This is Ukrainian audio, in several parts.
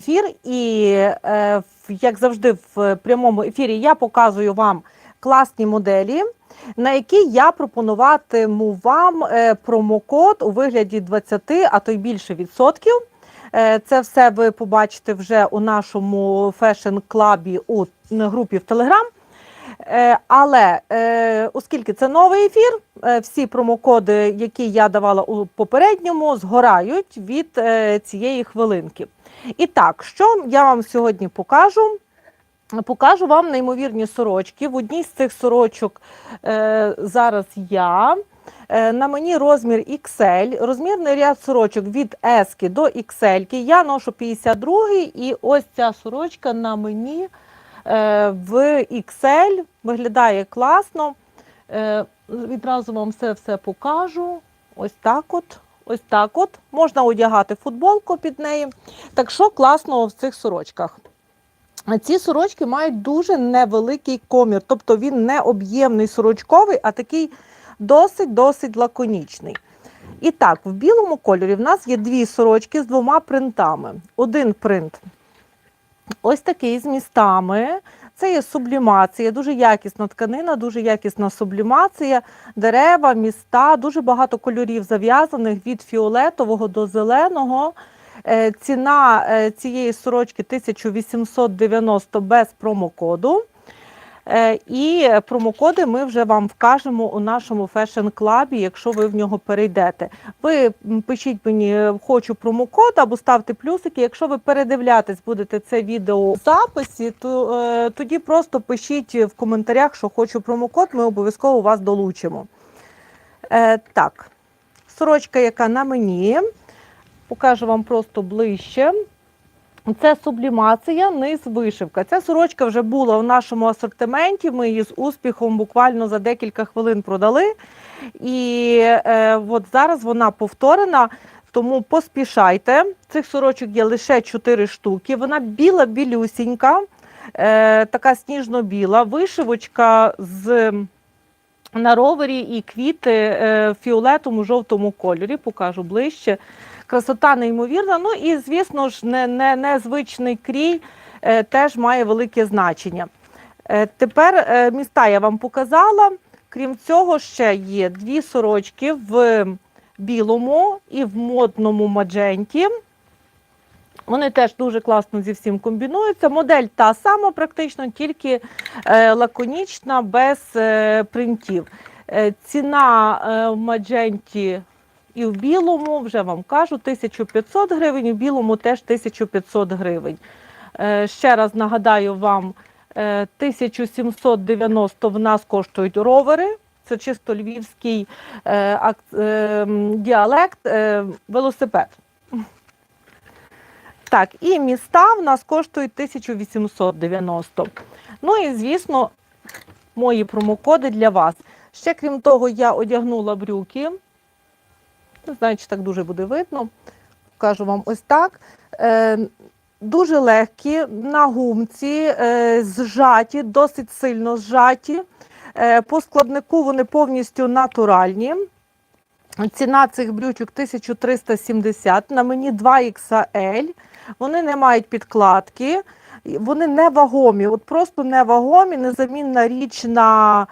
ефір, і е, як завжди, в прямому ефірі я показую вам класні моделі, на які я пропонуватиму вам е, промокод у вигляді 20, а то й більше відсотків. Е, Це все ви побачите вже у нашому фешн-клабі у групі в Телеграм. Е, Але е, оскільки це новий ефір, е, всі промокоди, які я давала у попередньому, згорають від цієї хвилинки. І так, що я вам сьогодні покажу? Покажу вам неймовірні сорочки. В одній з цих сорочок зараз я. На мені розмір XL, розмірний ряд сорочок від S до XL. Я ношу 52 і ось ця сорочка на мені в XL. Виглядає класно. Е, Відразу вам все все покажу. Ось так от. Ось так от. Можна одягати футболку під неї. Так що класного в цих сорочках? Ці сорочки мають дуже невеликий комір, тобто він не об'ємний сорочковий, а такий досить-досить лаконічний. І так, в білому кольорі в нас є дві сорочки з двома принтами. Один принт ось такий з містами. Це є сублімація, дуже якісна тканина, дуже якісна сублімація, дерева, міста, дуже багато кольорів зав'язаних від фіолетового до зеленого. Е, Ціна е, цієї сорочки 1890 без промокоду. Е, І промокоди ми вже вам вкажемо у нашому фешн-клабі, якщо ви в нього перейдете. Ви пишіть мені е, хочу промокод або ставте плюсики. Якщо ви передивлятись будете це відео у записі, то е, тоді просто пишіть в коментарях, що хочу промокод, ми обов'язково вас долучимо. Так, сорочка, яка на мені, покажу вам просто ближче. Це сублімація, низ вишивка. Ця сорочка вже була в нашому асортименті. Ми її з успіхом буквально за декілька хвилин продали. І е, от зараз вона повторена, тому поспішайте. Цих сорочок є лише 4 штуки. Вона біла, білюсінька, е, така сніжно-біла, вишивочка з на ровері і квіти е, в фіолетовому жовтому кольорі. Покажу ближче. Красота неймовірна. Ну і, звісно ж, не, не, незвичний крій е, теж має велике значення. Е, тепер е, міста я вам показала. Крім цього, ще є дві сорочки в білому і в модному мадженті. Вони теж дуже класно зі всім комбінуються. Модель та сама, практично, тільки е, лаконічна, без е, принтів. Е, ціна в мадженті і в білому, вже вам кажу, 1500 гривень, і в білому теж 1500 гривень. Е, ще раз нагадаю вам, е, 1790 в нас коштують ровери. Це чисто львівський е, е, діалект, е, велосипед. Так, і міста в нас коштують 1890. Ну і, звісно, мої промокоди для вас. Ще крім того, я одягнула брюки. Не знаю, чи так дуже буде видно. Покажу вам ось так. Е, дуже легкі, на гумці, е, зжаті, досить сильно зжаті. Е, по складнику вони повністю натуральні. Ціна цих брючок 1370, на мені 2XL. Вони не мають підкладки, вони не вагомі, от просто не вагомі, незамінна річ на,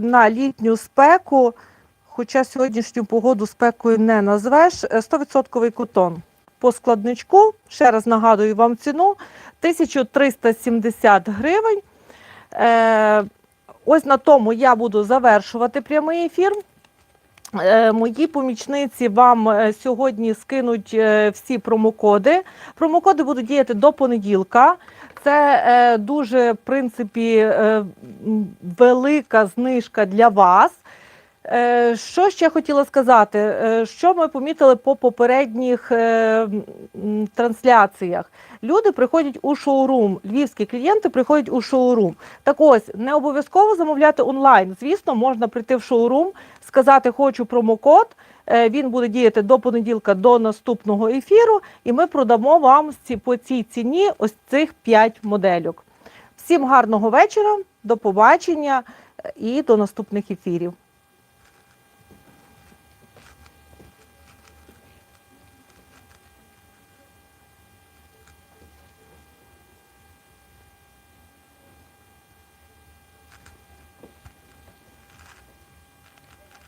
на літню спеку. Хоча сьогоднішню погоду спекою не назвеш. Е, 100% котон. По складничку, ще раз нагадую вам ціну 1370 гривень. Е, ось на тому я буду завершувати прямий ефір. Е, Мої помічниці вам е, сьогодні скинуть е, всі промокоди. Промокоди будуть діяти до понеділка. Це е, дуже, в принципі, е, велика знижка для вас. Е, Що ще хотіла сказати? Е, Що ми помітили по попередніх е, трансляціях? Люди приходять у шоурум, львівські клієнти приходять у шоурум. Так ось, не обов'язково замовляти онлайн. Звісно, можна прийти в шоурум, сказати хочу промокод. Він буде діяти до понеділка до наступного ефіру, і ми продамо вам по цій ціні ось цих 5 модельок. Всім гарного вечора, до побачення і до наступних ефірів.